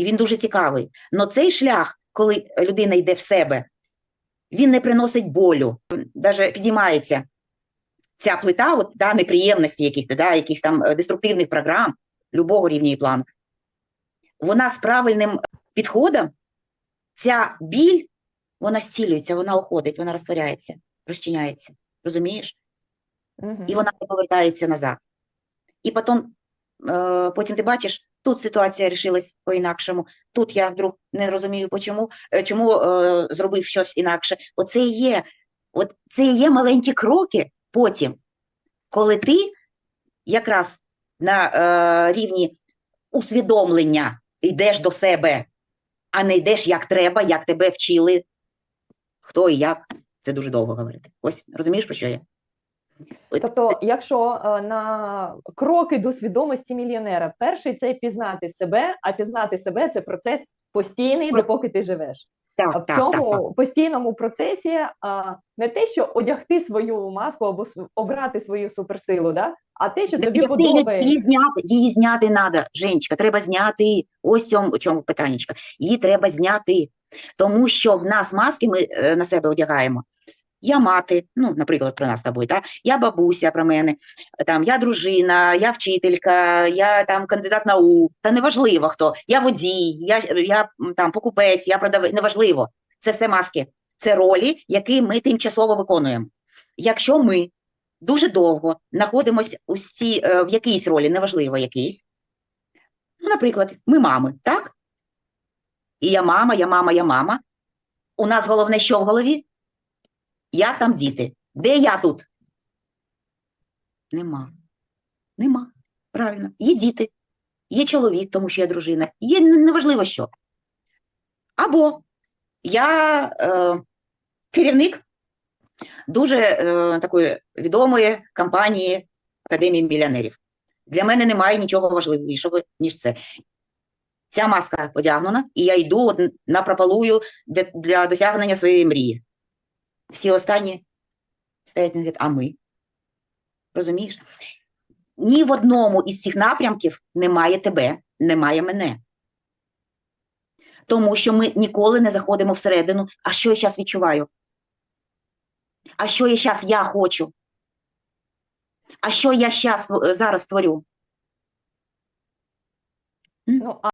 і він дуже цікавий. Но цей шлях, коли людина йде в себе, він не приносить болю, навіть підіймається ця плита, от, да, неприємності яких-то, да, якихось там е, деструктивних програм, любого рівня і плану. Вона з правильним підходом, ця біль, вона зцілюється, вона уходить, вона розтворяється, розчиняється. Розумієш? Мгм. і вона повертається назад. І потім, е, потім ти бачиш, тут ситуація рішилась по-інакшому, тут я вдруг не розумію, почому, е, чому е, зробив щось інакше. Оце і є, от це і є маленькі кроки потім, коли ти якраз на е, рівні усвідомлення йдеш до себе, а не йдеш як треба, як тебе вчили, хто і як. Це дуже довго говорити. Ось розумієш, про що я? Тобто, якщо е, на кроки до свідомості мільйонера, перший це пізнати себе, а пізнати себе це процес постійний, допоки ти живеш. Так, в цьому так, так. постійному процесі а, не те, що одягти свою маску або обрати свою суперсилу, да? а те, що тобі підійти, її, подобається. зняти, її зняти треба, Женечка, треба зняти. Ось цьому, чому питаннячка. Її треба зняти. Тому що в нас маски ми е, на себе одягаємо. Я мати, ну, наприклад, про нас з тобою, та? я бабуся про мене, там, я дружина, я вчителька, я там кандидат наук, та неважливо хто, я водій, я, я там покупець, я продавець, неважливо. Це все маски, це ролі, які ми тимчасово виконуємо. Якщо ми дуже довго знаходимося у цій, е, в якійсь ролі, неважливо якійсь. Ну, наприклад, ми мами, так? І я мама, я мама, я мама. У нас головне, що в голові? Як там діти? Де я тут? Нема. Нема. Правильно. Є діти, є чоловік, тому що я дружина, є неважливо що. Або я е, керівник дуже е, такої відомої компанії Академії мільйонерів. Для мене немає нічого важливішого, ніж це. Ця маска одягнена, і я йду от н- напропалую для, для досягнення своєї мрії. Всі останні стоять і говорять, а ми? Розумієш? Ні в одному із цих напрямків немає тебе, немає мене. Тому що ми ніколи не заходимо всередину, а що я зараз відчуваю? А що я зараз я хочу? А що я щас, зараз творю? Ну,